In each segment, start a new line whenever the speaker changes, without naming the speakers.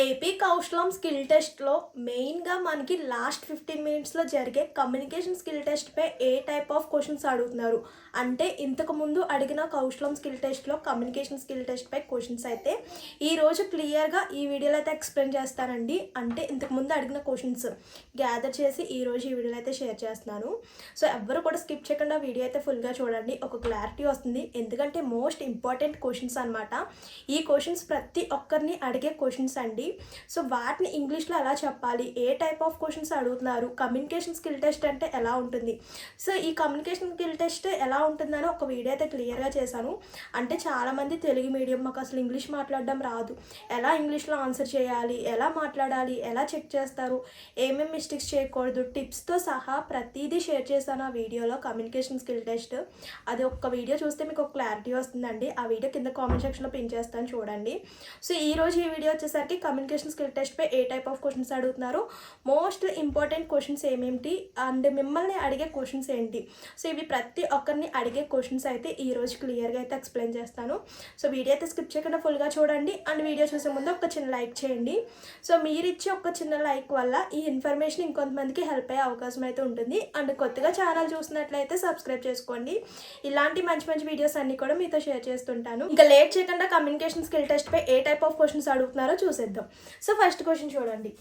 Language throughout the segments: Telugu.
ఏపీ కౌశలం స్కిల్ టెస్ట్లో మెయిన్గా మనకి లాస్ట్ ఫిఫ్టీన్ మినిట్స్లో జరిగే కమ్యూనికేషన్ స్కిల్ టెస్ట్పై ఏ టైప్ ఆఫ్ క్వశ్చన్స్ అడుగుతున్నారు? అంటే ఇంతకుముందు అడిగిన కౌశలం స్కిల్ టెస్ట్లో కమ్యూనికేషన్ స్కిల్ టెస్ట్పై క్వశ్చన్స్ అయితే ఈరోజు క్లియర్గా ఈ వీడియోలో అయితే ఎక్స్ప్లెయిన్ చేస్తానండి. అంటే ఇంతకు ముందు అడిగిన క్వశ్చన్స్ గ్యాదర్ చేసి ఈరోజు ఈ వీడియోలో అయితే షేర్ చేస్తున్నాను. సో ఎవ్వరు కూడా స్కిప్ చేయకుండా వీడియో అయితే ఫుల్గా చూడండి. ఒక క్లారిటీ వస్తుంది. ఎందుకంటే మోస్ట్ ఇంపార్టెంట్ క్వశ్చన్స్ అనమాట ఈ క్వశ్చన్స్ ప్రతి ఒక్కరిని అడిగే క్వశ్చన్స్ అండి. సో వాటిని ఇంగ్లీష్లో ఎలా చెప్పాలి? ఏ టైప్ ఆఫ్ క్వశ్చన్స్ అడుగుతున్నారు? కమ్యూనికేషన్ స్కిల్ టెస్ట్ అంటే ఎలా ఉంటుంది? సో ఈ కమ్యూనికేషన్ స్కిల్ టెస్ట్ ఎలా ఉంటుందని ఒక వీడియో అయితే క్లియర్గా చేశాను. అంటే చాలామంది తెలుగు మీడియం మాకు అసలు ఇంగ్లీష్ మాట్లాడడం రాదు. ఎలా ఇంగ్లీష్లో ఆన్సర్ చేయాలి? ఎలా మాట్లాడాలి? ఎలా చెక్ చేస్తారు? ఏమేమి మిస్టేక్స్ చేయకూడదు? టిప్స్తో సహా ప్రతిదీ షేర్ చేశాను ఆ వీడియోలో కమ్యూనికేషన్ స్కిల్ టెస్ట్ అది ఒక్క వీడియో చూస్తే మీకు ఒక క్లారిటీ వస్తుందండి. ఆ వీడియో కింద కామెంట్ సెక్షన్లో పిన్ చేస్తాను చూడండి. సో ఈ రోజు ఈ వీడియో వచ్చేసరికి కమ్యూనికేషన్ స్కిల్ టెస్ట్పై ఏ టైప్ ఆఫ్ క్వశ్చన్స్ అడుగుతున్నారు? మోస్ట్ ఇంపార్టెంట్ క్వశ్చన్స్ ఏమేమిటి? అండ్ మిమ్మల్ని అడిగే క్వశ్చన్స్ ఏంటి? సో ఇవి ప్రతి ఒక్కరిని అడిగే క్వశ్చన్స్ అయితే ఈ రోజు క్లియర్గా అయితే ఎక్స్ప్లెయిన్ చేస్తాను. సో వీడియో అయితే స్కిప్ చేయకుండా ఫుల్గా చూడండి. అండ్ వీడియో చూసే ముందు ఒక చిన్న లైక్ చేయండి. సో మీరు ఇచ్చే ఒక చిన్న లైక్ వల్ల ఈ ఇన్ఫర్మేషన్ ఇంకొంతమందికి హెల్ప్ అయ్యే అవకాశం అయితే ఉంటుంది. అండ్ కొత్తగా ఛానల్ చూసినట్లయితే సబ్స్క్రైబ్ చేసుకోండి. ఇలాంటి మంచి మంచి వీడియోస్ అన్ని కూడా మీతో షేర్ చేస్తుంటాను. ఇంకా లేట్ చేయకుండా కమ్యూనికేషన్ స్కిల్ టెస్ట్ పై ఏ టైప్ ఆఫ్ క్వశ్చన్స్ అడుగుతున్నారో చూసేద్దాం. సో ఫస్ట్ క్వశ్చన్ చూడండి.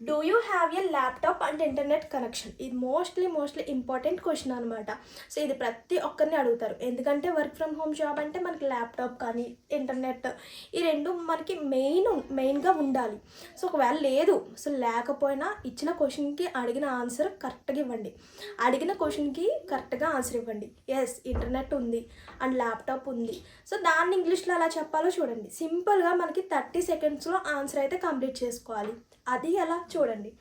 Do you have a laptop and internet connection ఇది మోస్ట్లీ మోస్ట్లీ ఇంపార్టెంట్ క్వశ్చన్ అనమాట సో ఇది ప్రతి ఒక్కరిని అడుగుతారు. ఎందుకంటే వర్క్ ఫ్రమ్ హోమ్ జాబ్ అంటే మనకి ల్యాప్టాప్ కానీ ఇంటర్నెట్ ఈ రెండు మనకి మెయిన్ మెయిన్గా ఉండాలి. సో ఒకవేళ లేదు సో లేకపోయినా ఇచ్చిన క్వశ్చన్కి అడిగిన ఆన్సర్ కరెక్ట్గా ఇవ్వండి. అడిగిన క్వశ్చన్కి కరెక్ట్గా ఆన్సర్ ఇవ్వండి. ఎస్ ఇంటర్నెట్ ఉంది అండ్ ల్యాప్టాప్ ఉంది. సో దాన్ని ఇంగ్లీష్లో ఎలా చెప్పాలో చూడండి. సింపుల్గా మనకి థర్టీ సెకండ్స్లో ఆన్సర్ అయితే కంప్లీట్ చేసుకోవాలి. అది ఎలా చూడండి.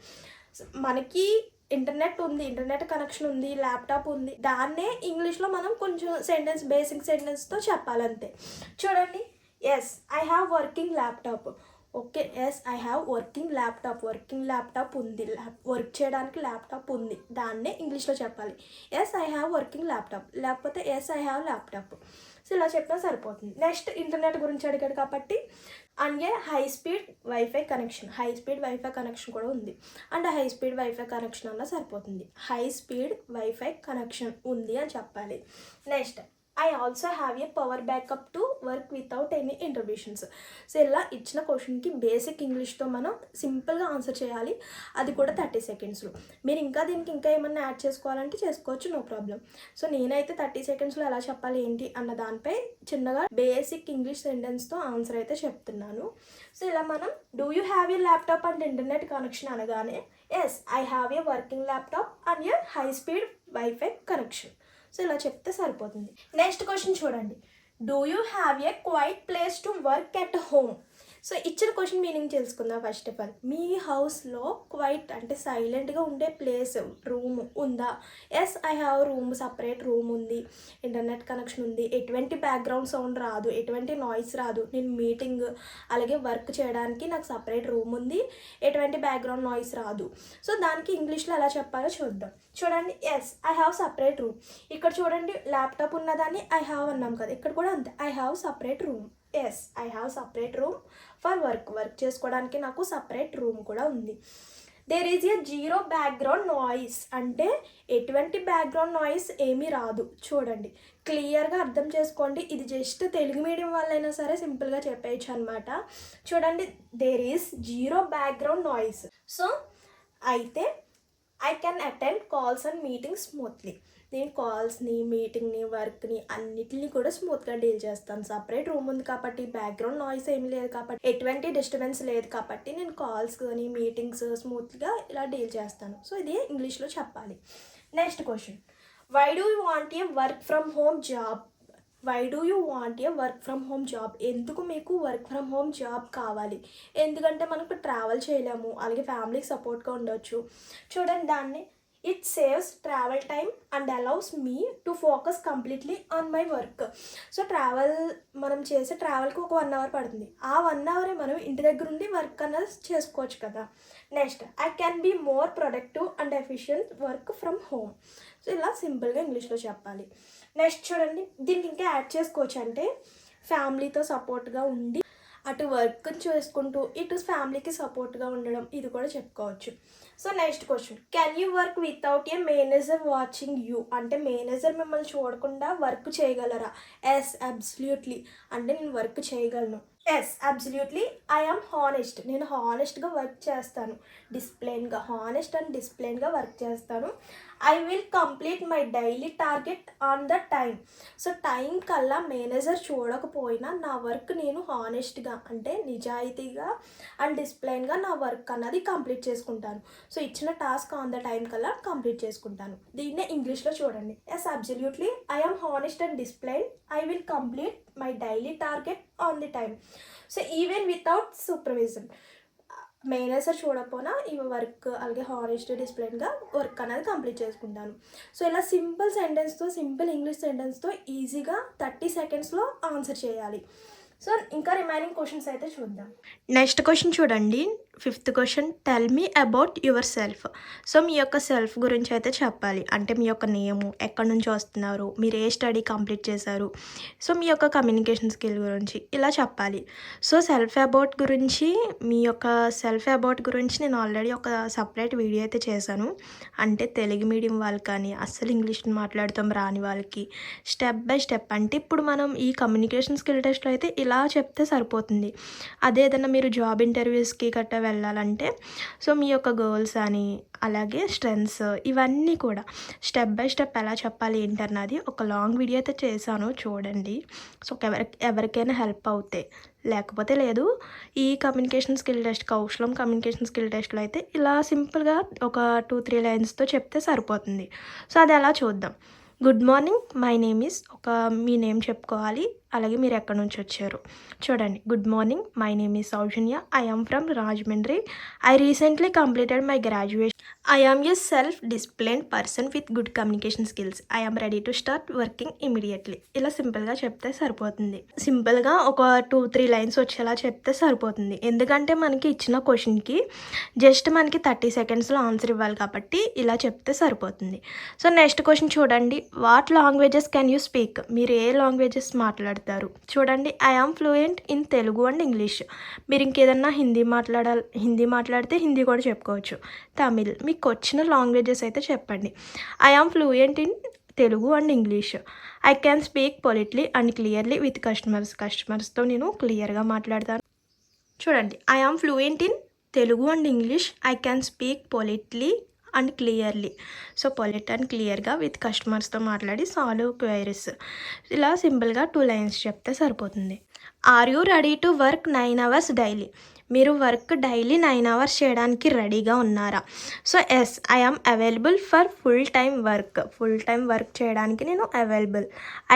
మనకి ఇంటర్నెట్ ఉంది ఇంటర్నెట్ కనెక్షన్ ఉంది ల్యాప్టాప్ ఉంది. దాన్నే ఇంగ్లీష్లో మనం కొంచెం సెంటెన్స్ బేసిక్ సెంటెన్స్తో చెప్పాలంతే. చూడండి. Yes I have working laptop okay yes I have working laptop working laptop ఉంది. వర్క్ చేయడానికి ల్యాప్టాప్ ఉంది. దాన్నే ఇంగ్లీష్లో చెప్పాలి. Yes I have working laptop లేకపోతే yes I have laptop so ఇలా చెప్పినా సరిపోతుంది. నెక్స్ట్ ఇంటర్నెట్ గురించి అడిగాడు కాబట్టి and high speed wifi connection high speed wifi connection కూడా ఉంది. And high speed wifi connection అన్న సరిపోతుంది. హై స్పీడ్ వైఫై కనెక్షన్ ఉంది అని చెప్పాలి. Next I also have a power backup to work without any interruptions so ఇలా ఇచ్చిన క్వశ్చన్కి బేసిక్ ఇంగ్లీష్తో మనం సింపుల్గా ఆన్సర్ చేయాలి. అది కూడా థర్టీ సెకండ్స్లో మీరు ఇంకా దీనికి ఇంకా ఏమన్నా యాడ్ చేసుకోవాలంటే చేసుకోవచ్చు నో ప్రాబ్లం సో నేనైతే థర్టీ సెకండ్స్లో ఎలా చెప్పాలి ఏంటి అన్న దానిపై చిన్నగా బేసిక్ ఇంగ్లీష్ సెంటెన్స్తో ఆన్సర్ అయితే చెప్తున్నాను. సో ఇలా మనం do you have a laptop and internet connection అనగానే yes I have a working laptop and a high speed wifi connection so ఇలా చెప్తే సరిపోతుంది. నెక్స్ట్ క్వశ్చన్ చూడండి. Do you have a quiet place to work at home so ఇచ్చిన క్వశ్చన్ మీనింగ్ తెలుసుకుందాం ఫస్ట్ ఆఫ్ ఆల్. మీ హౌస్లో క్వైట్ అంటే సైలెంట్గా ఉండే ప్లేస్ రూమ్ ఉందా? Yes I have room separate room ఉంది. ఇంటర్నెట్ కనెక్షన్ ఉంది. ఎటువంటి బ్యాక్గ్రౌండ్ సౌండ్ రాదు. ఎటువంటి నాయిస్ రాదు. నేను మీటింగ్ అలాగే వర్క్ చేయడానికి నాకు సపరేట్ రూమ్ ఉంది. ఎటువంటి బ్యాక్గ్రౌండ్ నాయిస్ రాదు. సో దానికి ఇంగ్లీష్లో ఎలా చెప్పాలో చూద్దాం. చూడండి. Yes I have separate room ఇక్కడ చూడండి ల్యాప్టాప్ ఉన్నదాన్ని ఐ హ్యావ్ అన్నాం కదా. ఇక్కడ కూడా అంతే. I have separate room yes I have separate room for work work చేసుకోవడానికి నాకు సపరేట్ రూమ్ కూడా ఉంది. There is a zero background noise అంటే ఎటువంటి బ్యాక్గ్రౌండ్ నాయిస్ ఏమీ రాదు. చూడండి. క్లియర్గా అర్థం చేసుకోండి. ఇది జస్ట్ తెలుగు మీడియం వాళ్ళైనా సరే సింపుల్గా చెప్పేయచ్చు అనమాట చూడండి. There is zero background noise so అయితే I can attend calls and meeting smoothly నేను కాల్స్ని మీటింగ్ని వర్క్ని అన్నిటిని కూడా స్మూత్గా డీల్ చేస్తాను సపరేట్ రూమ్ ఉంది కాబట్టి బ్యాక్గ్రౌండ్ నాయిస్ ఏమి లేదు కాబట్టి ఎటువంటి డిస్టర్బెన్స్ లేదు కాబట్టి నేను కాల్స్ కానీ మీటింగ్స్ స్మూత్గా ఇలా డీల్ చేస్తాను. సో ఇది ఇంగ్లీష్లో చెప్పాలి. Next question. Why do you want a work from home job why do you want a work from home job ఎందుకు మీకు వర్క్ ఫ్రమ్ హోమ్ జాబ్ కావాలి? ఎందుకంటే మనకు ట్రావెల్ చేయలేము. అలాగే ఫ్యామిలీకి సపోర్ట్గా ఉండొచ్చు. చూడండి దాన్ని it saves travel time and allows me to focus completely on my work so travel మనం చేసే ట్రావెల్కి ఒక వన్ అవర్ పడుతుంది. ఆ వన్ అవరే మనం ఇంటి దగ్గర ఉండి వర్క్ అన్నది చేసుకోవచ్చు కదా. Next I can be more productive and efficient work from home so ఇలా సింపుల్గా ఇంగ్లీష్లో చెప్పాలి. నెక్స్ట్ చూడండి దీనికి ఇంకా యాడ్ చేసుకోవచ్చు అంటే ఫ్యామిలీతో సపోర్ట్గా ఉండి అటు వర్క్ చేసుకుంటూ ఇటు ఫ్యామిలీకి సపోర్ట్గా ఉండడం ఇది కూడా చెప్పుకోవచ్చు. So next question can you work without a manager watching you అంటే మేనేజర్ మిమ్మల్ని చూడకుండా వర్క్ చేయగలరా? ఎస్ అబ్సల్యూట్లీ అంటే నేను వర్క్ చేయగలను. ఎస్ అబ్సల్యూట్లీ ఐ హానెస్ట్ నేను హానెస్ట్గా వర్క్ చేస్తాను. డిసిప్లైన్గా హానెస్ట్ అండ్ డిసిప్లైన్గా వర్క్ చేస్తాను. I will complete my daily target on the time so time కల్లా మేనేజర్ చూడకపోయినా నా వర్క్ నేను హానెస్ట్గా అంటే నిజాయితీగా అండ్ డిసిప్లైన్గా నా వర్క్ అన్నది కంప్లీట్ చేసుకుంటాను. సో ఇచ్చిన టాస్క్ ఆన్ ద టైం కల్లా కంప్లీట్ చేసుకుంటాను. దీన్నే ఇంగ్లీష్లో చూడండి. Yes absolutely I honest and discipline I will complete my daily target on the time so even without supervision manager చూడకపోయినా ఈ వర్క్ అలాగే హానెస్ట్ డిసిప్లిన్గా వర్క్ అనేది కంప్లీట్ చేసుకుంటాను. సో ఇలా సింపుల్ సెంటెన్స్తో సింపుల్ ఇంగ్లీష్ సెంటెన్స్తో ఈజీగా థర్టీ సెకండ్స్లో ఆన్సర్ చేయాలి. సో ఇంకా రిమైనింగ్ క్వశ్చన్స్ అయితే చూద్దాం. నెక్స్ట్ క్వశ్చన్ చూడండి. Fifth question tell me about yourself so మీ యొక్క సెల్ఫ్ గురించి అయితే చెప్పాలి. అంటే మీ యొక్క నేము ఎక్కడి నుంచి వస్తున్నారు మీరు ఏ స్టడీ కంప్లీట్ చేశారు. సో మీ యొక్క కమ్యూనికేషన్ స్కిల్ గురించి ఇలా చెప్పాలి. సో సెల్ఫ్ అబౌట్ గురించి మీ యొక్క సెల్ఫ్ అబౌట్ గురించి నేను ఆల్రెడీ ఒక సపరేట్ వీడియో అయితే చేశాను. అంటే తెలుగు మీడియం వాళ్ళకి కానీ అస్సలు ఇంగ్లీష్ మాట్లాడతాం రాని వాళ్ళకి. స్టెప్ బై స్టెప్ అంటే ఇప్పుడు మనం ఈ కమ్యూనికేషన్ స్కిల్ టెస్ట్లో అయితే ఇలా చెప్తే సరిపోతుంది. అదే ఏదైనా మీరు జాబ్ ఇంటర్వ్యూస్కి గట్టా వెళ్ళాలంటే సో మీ యొక్క గోల్స్ అని అలాగే స్ట్రెంగ్స్ ఇవన్నీ కూడా స్టెప్ బై స్టెప్ ఎలా చెప్పాలి ఏంటన్నది ఒక లాంగ్ వీడియో అయితే చేశాను చూడండి. సో ఎవరి ఎవరికైనా హెల్ప్ అవుతాయి లేకపోతే లేదు ఈ కమ్యూనికేషన్ స్కిల్ టెస్ట్ కౌశలం కమ్యూనికేషన్ స్కిల్ టెస్ట్లో అయితే ఇలా సింపుల్గా ఒక టూ త్రీ లైన్స్తో చెప్తే సరిపోతుంది. సో అది ఎలా చూద్దాం. Good morning my name is ఒక మీ నేమ్ చెప్పుకోవాలి. అలాగే మీరు ఎక్కడి నుంచి వచ్చారు? చూడండి good morning my name is Soujanya I am from Rajahmundry I recently completed my graduation I am a self discipline person with good communication skills I am ready to start working immediately ఇలా సింపుల్గా చెప్తే సరిపోతుంది. సింపుల్గా ఒక టూ త్రీ లైన్స్ వచ్చేలా చెప్తే సరిపోతుంది. ఎందుకంటే మనకి ఇచ్చిన క్వశ్చన్కి జస్ట్ మనకి థర్టీ సెకండ్స్లో ఆన్సర్ ఇవ్వాలి కాబట్టి ఇలా చెప్తే సరిపోతుంది. సో నెక్స్ట్ క్వశ్చన్ చూడండి. What languages can you speak మీరు ఏ లాంగ్వేజెస్ మాట్లాడతారు. చూడండి I am fluent in Telugu and English మీరు ఇంకేదన్నా హిందీ మాట్లాడాలి హిందీ మాట్లాడితే హిందీ కూడా చెప్పుకోవచ్చు. తమిళ్ మీకు వచ్చిన లాంగ్వేజెస్ అయితే చెప్పండి. I am fluent in Telugu and English I can speak politely and clearly with customers కస్టమర్స్తో నేను క్లియర్గా మాట్లాడతాను. చూడండి I am fluent in Telugu and English I can speak politely and clearly. So polite and క్లియర్గా విత్ కస్టమర్స్తో మాట్లాడి సాల్వ్ క్వైరీస్. ఇలా సింపుల్గా టూ లైన్స్ చెప్తే సరిపోతుంది. Are you ready to work nine hours daily? మీరు వర్క్ డైలీ నైన్ అవర్స్ చేయడానికి రెడీగా ఉన్నారా? So yes I am available for full time work full time work చేయడానికి నేను available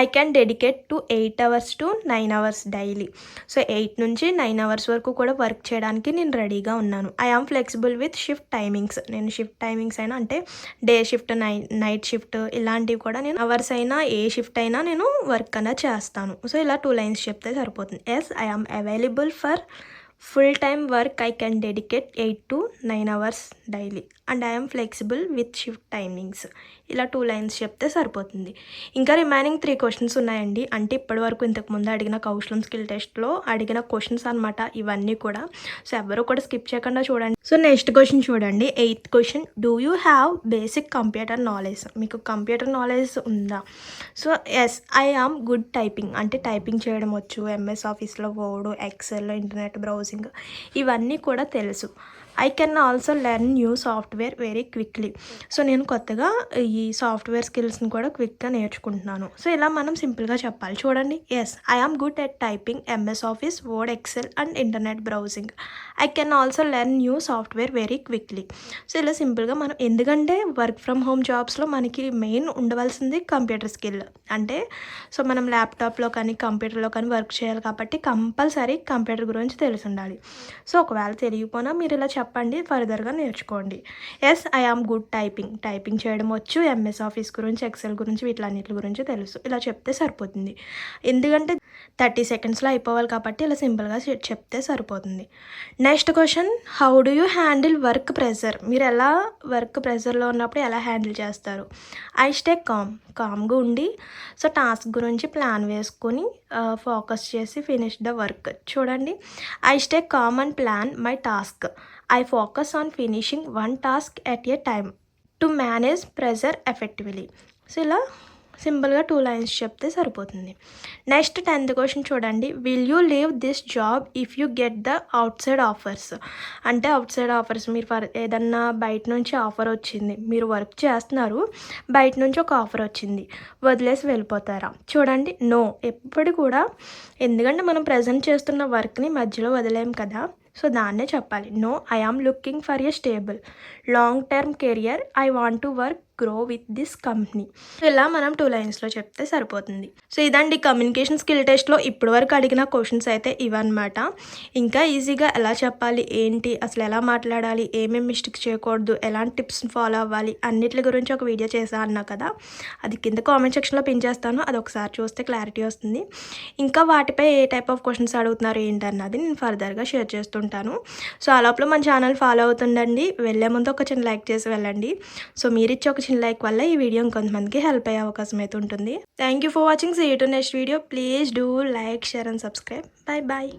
I can dedicate to eight hours to nine hours daily so eight నుంచి నైన్ అవర్స్ వరకు కూడా వర్క్ చేయడానికి నేను రెడీగా ఉన్నాను. I am flexible with shift timings నేను షిఫ్ట్ టైమింగ్స్ అయినా అంటే డే షిఫ్ట్ నై నైట్ షిఫ్ట్ ఇలాంటివి కూడా నేను అవర్స్ అయినా ఏ షిఫ్ట్ అయినా నేను వర్క్ అన్నా చేస్తాను. సో ఇలా టూ లైన్స్ చెప్తే సరిపోతుంది. Yes I am available for full time work I can dedicate eight to nine hours daily and I'm flexible with shift timings ఇలా టూ లైన్స్ చెప్తే సరిపోతుంది. ఇంకా రిమైనింగ్ త్రీ క్వశ్చన్స్ ఉన్నాయండి. అంటే ఇప్పటివరకు ఇంతకుముందు అడిగిన కౌశలం స్కిల్ టెస్ట్లో అడిగిన క్వశ్చన్స్ అనమాట ఇవన్నీ కూడా. సో ఎవరు కూడా స్కిప్ చేయకుండా చూడండి. సో నెక్స్ట్ క్వశ్చన్ చూడండి. Eighth question do you have basic computer knowledge మీకు కంప్యూటర్ నాలెడ్జ్ ఉందా? So yes I am good typing అంటే టైపింగ్ చేయడం వచ్చు. ఎంఎస్ ఆఫీస్లో వర్డ్ ఎక్సెల్లో ఇంటర్నెట్ బ్రౌజింగ్ ఇవన్నీ కూడా తెలుసు. I can also learn new software very quickly so నేను కొత్తగా ఈ సాఫ్ట్వేర్ స్కిల్స్ని కూడా క్విక్గా నేర్చుకుంటున్నాను. సో ఇలా మనం సింపుల్గా చెప్పాలి. చూడండి. Yes I am good at typing MS Office Word Excel and internet browsing I can also learn new software very quickly so ఇలా సింపుల్గా మనం ఎందుకంటే వర్క్ ఫ్రమ్ హోమ్ జాబ్స్లో మనకి మెయిన్ ఉండవలసింది కంప్యూటర్ స్కిల్ అంటే సో మనం ల్యాప్టాప్లో కానీ కంప్యూటర్లో కానీ వర్క్ చేయాలి కాబట్టి కంపల్సరీ కంప్యూటర్ గురించి తెలిసి ఉండాలి. సో ఒకవేళ తెలియకపోయినా మీరు ఇలా చెప్పండి ఫర్దర్గా నేర్చుకోండి. Yes I am good typing. Typing చేయడం వచ్చు ఎంఎస్ ఆఫీస్ గురించి ఎక్సెల్ గురించి వీటిలన్నిటి గురించి తెలుసు. ఇలా చెప్తే సరిపోతుంది. ఎందుకంటే థర్టీ సెకండ్స్లో అయిపోవాలి కాబట్టి ఇలా సింపుల్గా చెప్తే సరిపోతుంది. Next question how do you handle work pressure మీరు ఎలా వర్క్ ప్రెషర్లో ఉన్నప్పుడు ఎలా హ్యాండిల్ చేస్తారు? I stay calm. కామ్గా ఉండి సో టాస్క్ గురించి ప్లాన్ వేసుకొని ఫోకస్ చేసి ఫినిష్ ద వర్క్. చూడండి. I stay calm and plan my task. I focus on finishing one task at a time to manage pressure effectively so ఇలా సింపుల్గా టూ లైన్స్ చెప్తే సరిపోతుంది. నెక్స్ట్ టెన్త్ క్వశ్చన్ చూడండి. Will you leave this job if you get the outside offers అంటే అవుట్ సైడ్ ఆఫర్స్ మీరు ఫర్ ఏదన్నా బయట నుంచి ఆఫర్ వచ్చింది మీరు వర్క్ చేస్తున్నారు బయట నుంచి ఒక ఆఫర్ వచ్చింది వదిలేసి వెళ్ళిపోతారా? చూడండి నో ఎప్పుడు కూడా ఎందుకంటే మనం ప్రజెంట్ చేస్తున్న వర్క్ని మధ్యలో వదిలేం కదా. సో దాన్నే చెప్పాలి. No I am looking for a stable. Long term career I want to work grow with this company ఇలా మనం టూ లైన్స్లో చెప్తే సరిపోతుంది. సో ఇదండి కమ్యూనికేషన్ స్కిల్ టెస్ట్లో ఇప్పటి వరకు అడిగిన క్వశ్చన్స్ అయితే ఇవన్నమాట. ఇంకా ఈజీగా ఎలా చెప్పాలి ఏంటి అసలు ఎలా మాట్లాడాలి ఏమేమి మిస్టేక్స్ చేయకూడదు ఎలాంటి టిప్స్ ఫాలో అవ్వాలి అన్నిటి గురించి ఒక వీడియో చేసా అన్నా కదా? అది కింద కామెంట్ సెక్షన్లో పిన్ చేస్తాను. అది ఒకసారి చూస్తే క్లారిటీ వస్తుంది. ఇంకా వాటిపై ఏ టైప్ ఆఫ్ క్వశ్చన్స్ అడుగుతున్నారు ఏంటన్నది నేను ఫర్దర్గా షేర్ చేస్తుంటాను. సో ఆ లోపల మన ఛానల్ ఫాలో అవుతుండండి. వెళ్ళే ముందు ఒక చిన్న లైక్ చేసి వెళ్ళండి. సో మీరు ఇచ్చే ఒక చిన్న లైక్ వల్ల ఈ వీడియో ఇంకొంతమందికి హెల్ప్ అయ్యే అవకాశం అయితే ఉంటుంది. Thank you for watching see to next video please do like share and subscribe bye bye